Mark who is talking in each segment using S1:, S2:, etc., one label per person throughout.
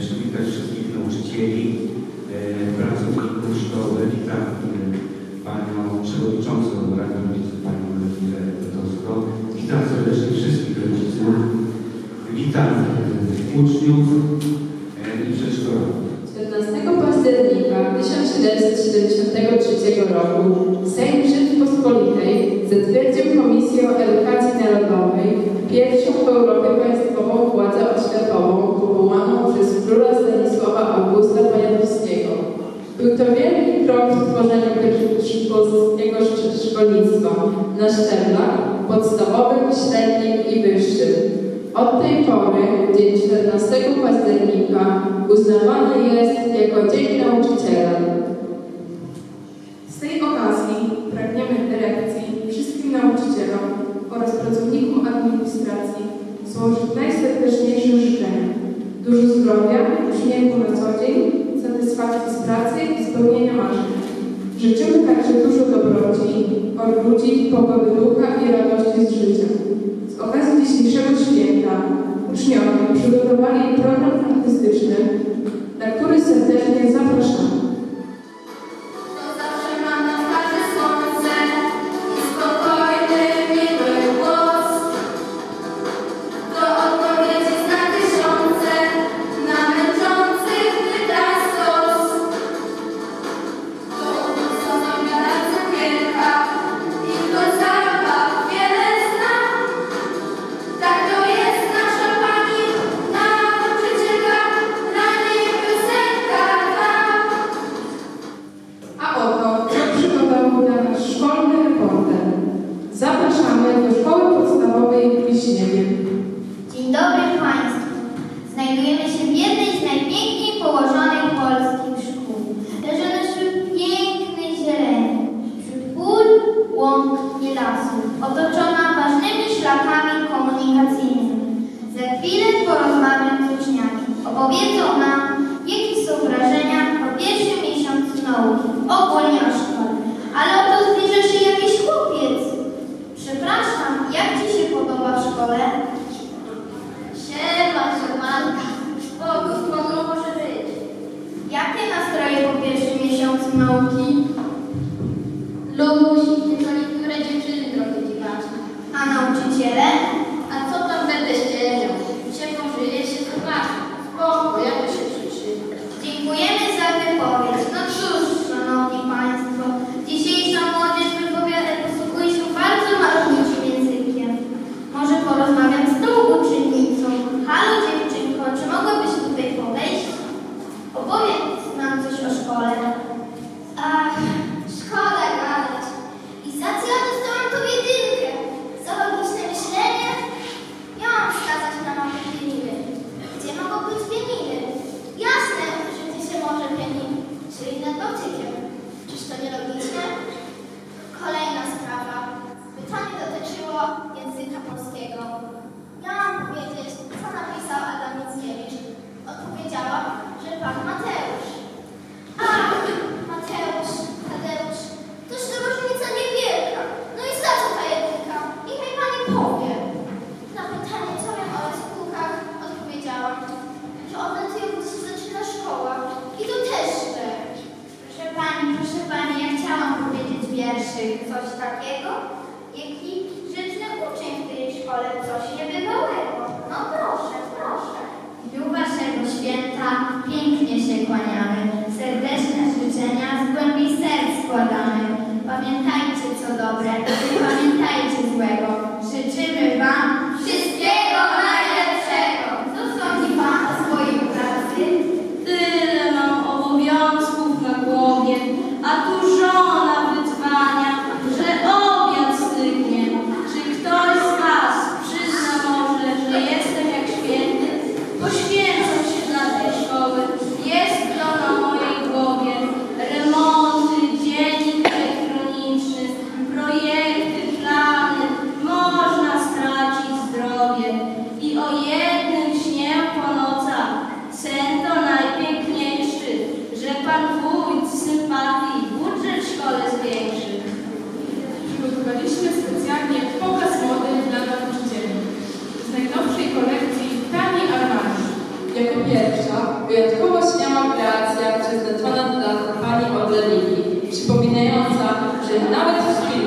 S1: czyli też wszystkich nauczycieli, e, pracowników szkoły. Witam e, Panią Przewodniczącą Rady Rodziców, Panią Elwirę Petowską. Witam serdecznie wszystkich rodziców. Witam e, uczniów.
S2: 1973 roku Sejm Rzeczypospolitej zatwierdził Komisję Edukacji Narodowej, pierwszą w Europie państwową władzę oświatową powołaną przez króla Stanisława Augusta Poniatowskiego. Był to wielki krok w tworzeniu polskiego szkolnictwa na szczeblach podstawowym, średnim i wyższym. Od tej pory, dzień 14 października, uznawany
S3: uczniowie przygotowali program artystyczny, na który serdecznie zapraszamy.
S4: coś takiego, jaki grzeczny uczeń w tej szkole coś nie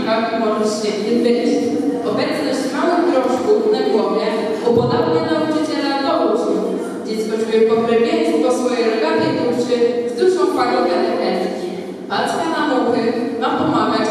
S5: może
S2: świetnie być. Obecność małych groszków na głowie upodabnia nauczyciela do uczniów. Dziecko czuje pokrewieństwo swojej rogatej duszy z duszą pani katechetki. Paczka na muchy ma pomagać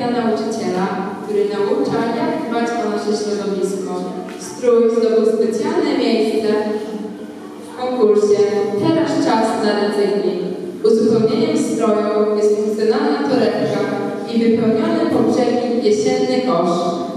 S3: Dla nauczyciela,
S2: który naucza, jak dbać o nasze środowisko. Strój zdobył specjalne miejsce w konkursie Teraz czas na recykling. Uzupełnieniem stroju jest funkcjonalna torebka i wypełniony po jesienny kosz.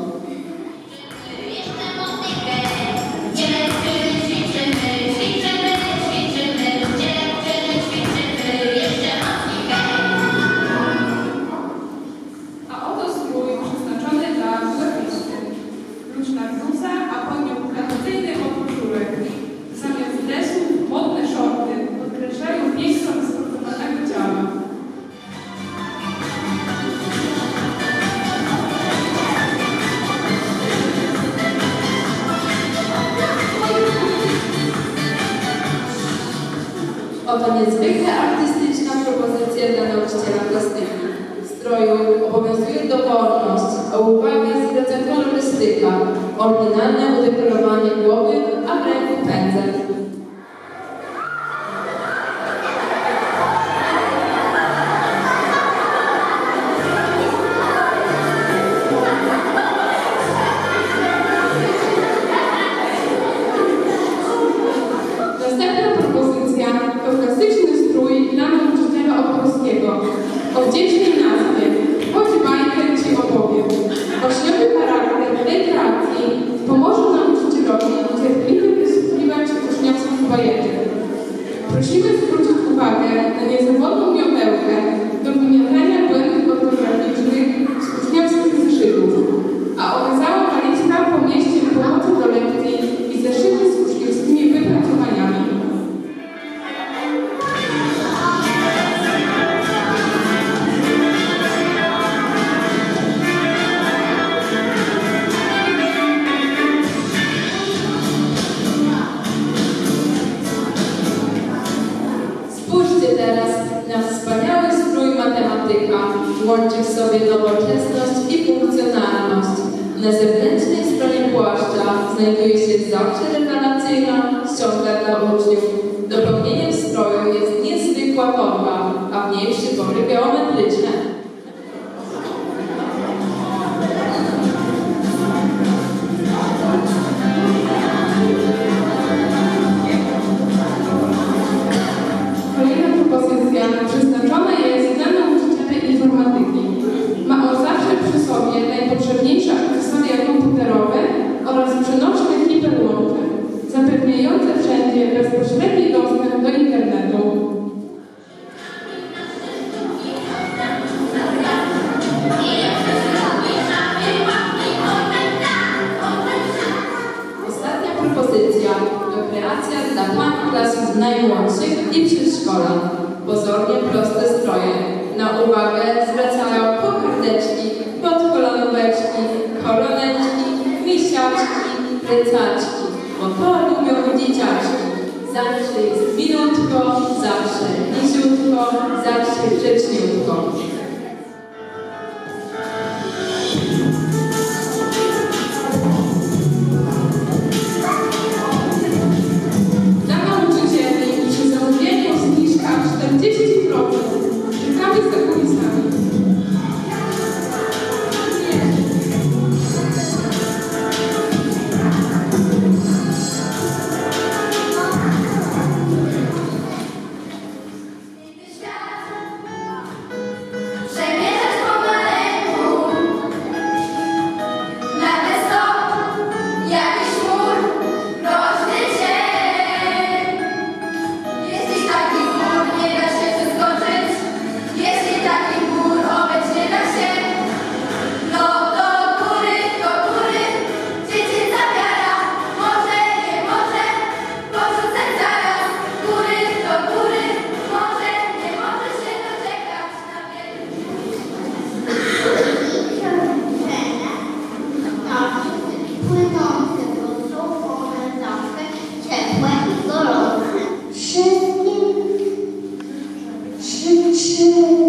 S3: Oto
S2: niezwykle artystyczna propozycja dla nauczyciela plastyki. W stroju obowiązuje dowolność, a uwagę zwraca kolorystyka, oryginalne udekorowanie głowy, a w ręku pędzel. Matematyka. Łączy w sobie nowoczesność i funkcjonalność. Na zewnętrznej stronie płaszcza znajduje się zawsze rewelacyjna ściąga dla uczniów. Dopełnieniem stroju jest niezwykła torba, a w niej przybory geometryczne. Najmłodszych i przedszkola. Pozornie proste stroje. Na uwagę zwracają kokardeczki, podkolanóweczki, koroneczki, misiaczki, plecaczki, bo to lubią dzieciaczki. Zawsze jest milutko, zawsze
S6: Senhor.